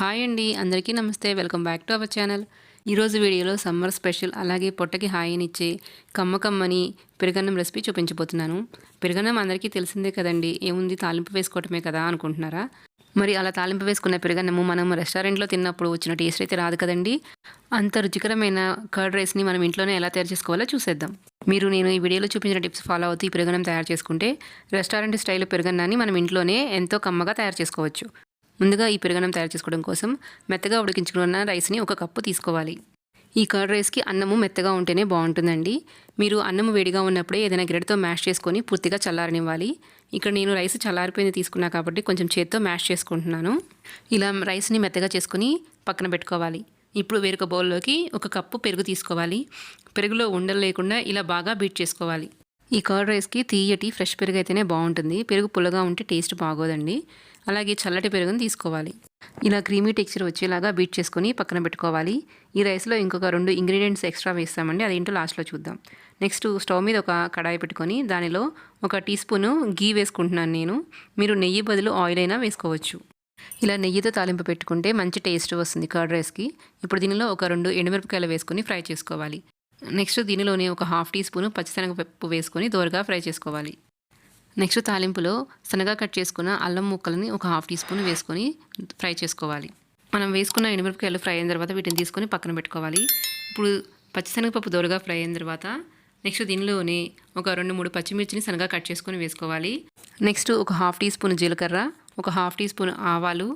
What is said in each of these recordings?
Hi అండి అందరికీ నమస్తే. Welcome back to our channel. ఈరోజు వీడియోలో సమ్మర్ స్పెషల్ అలాగే పొట్టకి హాయినిచ్చే కమ్మ కమ్మని పెరుగన్నం రెసిపీ చూపించబోతున్నాను. పెరుగన్నం అందరికీ తెలిసిందే కదండి ఏముంది తాలింపు వేసుకోవటమే కదా అనుకుంటున్నారా? మరి అలా తాలింపు వేసుకున్న పెరుగన్నము మనం రెస్టారెంట్లో తిన్నప్పుడు వచ్చిన టేస్ట్ అయితే రాదు కదండి. అంత రుచికరమైన కర్డ్ రైస్ని మనం ఇంట్లోనే ఎలా తయారు చేసుకోవాలో చూసేద్దాం. మీరు నేను ఈ వీడియోలో చూపించిన టిప్స్ ఫాలో అవుతూ ఈ పెరుగన్నం తయారు చేసుకుంటే రెస్టారెంట్ స్టైల్ పెరుగన్నాన్ని మనం ఇంట్లోనే ఎంతో కమ్మగా తయారు చేసుకోవచ్చు. ముందుగా ఈ పెరుగన్నం తయారు చేసుకోవడం కోసం మెత్తగా ఉడికించుకున్న రైస్ని ఒక కప్పు తీసుకోవాలి. ఈ కర్డ్ రైస్కి అన్నము మెత్తగా ఉంటేనే బాగుంటుందండి. మీరు అన్నము వేడిగా ఉన్నప్పుడే ఏదైనా గిరెడతో మ్యాష్ చేసుకొని పూర్తిగా చల్లారనివ్వాలి. ఇక్కడ నేను రైస్ చల్లారిపోయింది తీసుకున్నా కాబట్టి కొంచెం చేత్తో మ్యాష్ చేసుకుంటున్నాను. ఇలా రైస్ని మెత్తగా చేసుకుని పక్కన పెట్టుకోవాలి. ఇప్పుడు వేరొక బౌల్లోకి ఒక కప్పు పెరుగు తీసుకోవాలి. పెరుగులో ఉండలు లేకుండా ఇలా బాగా బీట్ చేసుకోవాలి. ఈ కర్డ్ రైస్కి తీయటి ఫ్రెష్ పెరుగు అయితేనే బాగుంటుంది. పెరుగు పుల్లగా ఉంటే టేస్ట్ బాగోదండి. అలాగే చల్లటి పెరుగుని తీసుకోవాలి. ఇలా క్రీమీ టెక్స్చర్ వచ్చేలాగా బీట్ చేసుకొని పక్కన పెట్టుకోవాలి. ఈ రైస్లో ఇంకొక రెండు ఇంగ్రీడియంట్స్ ఎక్స్ట్రా వేస్తామండి. అదేంటో లాస్ట్లో చూద్దాం. నెక్స్ట్ స్టవ్ మీద ఒక కడాయి పెట్టుకొని దానిలో ఒక టీ స్పూను గీ వేసుకుంటున్నాను నేను. మీరు నెయ్యి బదులు ఆయిల్ అయినా వేసుకోవచ్చు. ఇలా నెయ్యితో తాలింపు పెట్టుకుంటే మంచి టేస్ట్ వస్తుంది కర్డ్ రైస్కి. ఇప్పుడు దీనిలో ఒక రెండు ఎండుమిరపకాయలు వేసుకొని ఫ్రై చేసుకోవాలి. నెక్స్ట్ దీనిలోనే ఒక హాఫ్ టీ స్పూన్ పచ్చిశనగపప్పు వేసుకొని దోరగా ఫ్రై చేసుకోవాలి. నెక్స్ట్ తాలింపులో శనగ కట్ చేసుకున్న అల్లం ముక్కలని ఒక హాఫ్ టీ స్పూన్ వేసుకొని ఫ్రై చేసుకోవాలి. మనం వేసుకున్న ఎండుమిరపకాయలు ఫ్రై అయిన తర్వాత వీటిని తీసుకొని పక్కన పెట్టుకోవాలి. ఇప్పుడు పచ్చిశనగపప్పు దోరగా ఫ్రై అయిన తర్వాత నెక్స్ట్ దీనిలోనే ఒక రెండు మూడు పచ్చిమిర్చిని సన్నగా కట్ చేసుకొని వేసుకోవాలి. నెక్స్ట్ ఒక హాఫ్ టీ స్పూన్ జీలకర్ర ఒక హాఫ్ టీ స్పూన్ ఆవాలు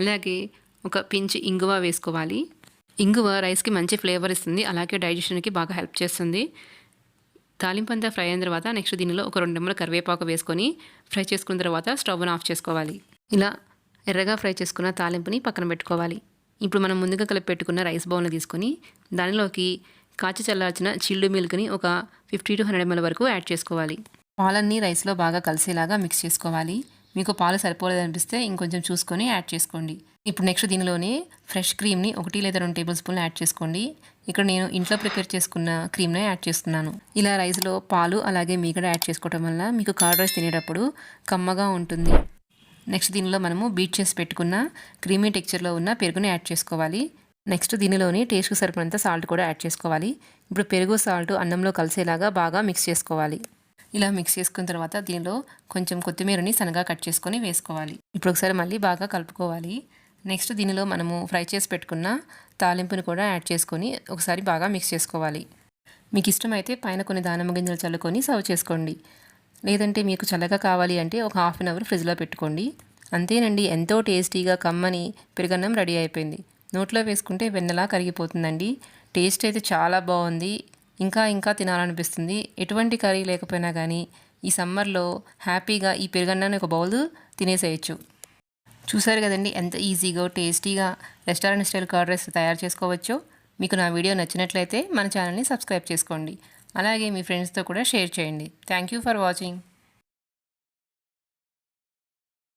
అలాగే ఒక పించ్ ఇంగువ వేసుకోవాలి. ఇంగువ రైస్కి మంచి ఫ్లేవర్ ఇస్తుంది. అలాగే డైజెషన్కి బాగా హెల్ప్ చేస్తుంది. తాలింపంతా ఫ్రై అయిన తర్వాత నెక్స్ట్ దీనిలో ఒక రెండు నిమ్మల కరివేపాకు వేసుకొని ఫ్రై చేసుకున్న తర్వాత స్టవ్ను ఆఫ్ చేసుకోవాలి. ఇలా ఎర్రగా ఫ్రై చేసుకున్న తాలింపుని పక్కన పెట్టుకోవాలి. ఇప్పుడు మనం ముందుగా కలిపి పెట్టుకున్న రైస్ బౌల్ని తీసుకొని దానిలోకి కాచి చల్లార్చిన చిల్డు మిల్క్ని ఒక ఫిఫ్టీ టు హండ్రెడ్ ఎంఎల్ వరకు యాడ్ చేసుకోవాలి. పాలన్నీ రైస్లో బాగా కలిసేలాగా మిక్స్ చేసుకోవాలి. మీకు పాలు సరిపోలేదనిపిస్తే ఇంకొంచెం చూసుకొని యాడ్ చేసుకోండి. ఇప్పుడు నెక్స్ట్ దీనిలోనే ఫ్రెష్ క్రీమ్ని ఒకటి లేదా రెండు టేబుల్ స్పూన్లు యాడ్ చేసుకోండి. ఇక్కడ నేను ఇంట్లో ప్రిపేర్ చేసుకున్న క్రీమ్నే యాడ్ చేస్తున్నాను. ఇలా రైస్లో పాలు అలాగే మీగడ యాడ్ చేసుకోవడం వల్ల మీకు కర్డ్ రైస్ తినేటప్పుడు కమ్మగా ఉంటుంది. నెక్స్ట్ దీనిలో మనము బీట్ చేసి పెట్టుకున్న క్రీమీ టెక్చర్లో ఉన్న పెరుగుని యాడ్ చేసుకోవాలి. నెక్స్ట్ దీనిలోని టేస్ట్కి సరిపడినంత సాల్ట్ కూడా యాడ్ చేసుకోవాలి. ఇప్పుడు పెరుగు సాల్ట్ అన్నంలో కలిసేలాగా బాగా మిక్స్ చేసుకోవాలి. ఇలా మిక్స్ చేసుకున్న తర్వాత దీనిలో కొంచెం కొత్తిమీరని సన్నగా కట్ చేసుకొని వేసుకోవాలి. ఇప్పుడు ఒకసారి మళ్ళీ బాగా కలుపుకోవాలి. నెక్స్ట్ దీనిలో మనము ఫ్రై చేసి పెట్టుకున్న తాలింపుని కూడా యాడ్ చేసుకొని ఒకసారి బాగా మిక్స్ చేసుకోవాలి. మీకు ఇష్టమైతే పైన కొన్ని దానిమ్మ గింజలు చల్లుకొని సర్వ్ చేసుకోండి. లేదంటే మీకు చల్లగా కావాలి అంటే ఒక హాఫ్ అన్ అవర్ ఫ్రిడ్జ్లో పెట్టుకోండి. అంతేనండి ఎంతో టేస్టీగా కమ్మని పెరుగన్నం రెడీ అయిపోయింది. నోట్లో వేసుకుంటే వెన్నెలా కరిగిపోతుందండి. టేస్ట్ అయితే చాలా బాగుంది. ఇంకా ఇంకా తినాలనిపిస్తుంది. ఎటువంటి కర్రీ లేకపోయినా కానీ ఈ సమ్మర్లో హ్యాపీగా ఈ పెరుగన్నాన్ని ఒక బౌల్ తినేసేయచ్చు. చూసారు కదండి ఎంత ఈజీగా టేస్టీగా రెస్టారెంట్ స్టైల్ కర్డ్ రైస్ తయారు చేసుకోవచ్చో? మీకు నా వీడియో నచ్చినట్లయితే మన ఛానల్ని సబ్స్క్రైబ్ చేసుకోండి. అలాగే మీ ఫ్రెండ్స్తో కూడా షేర్ చేయండి. Thank you for watching.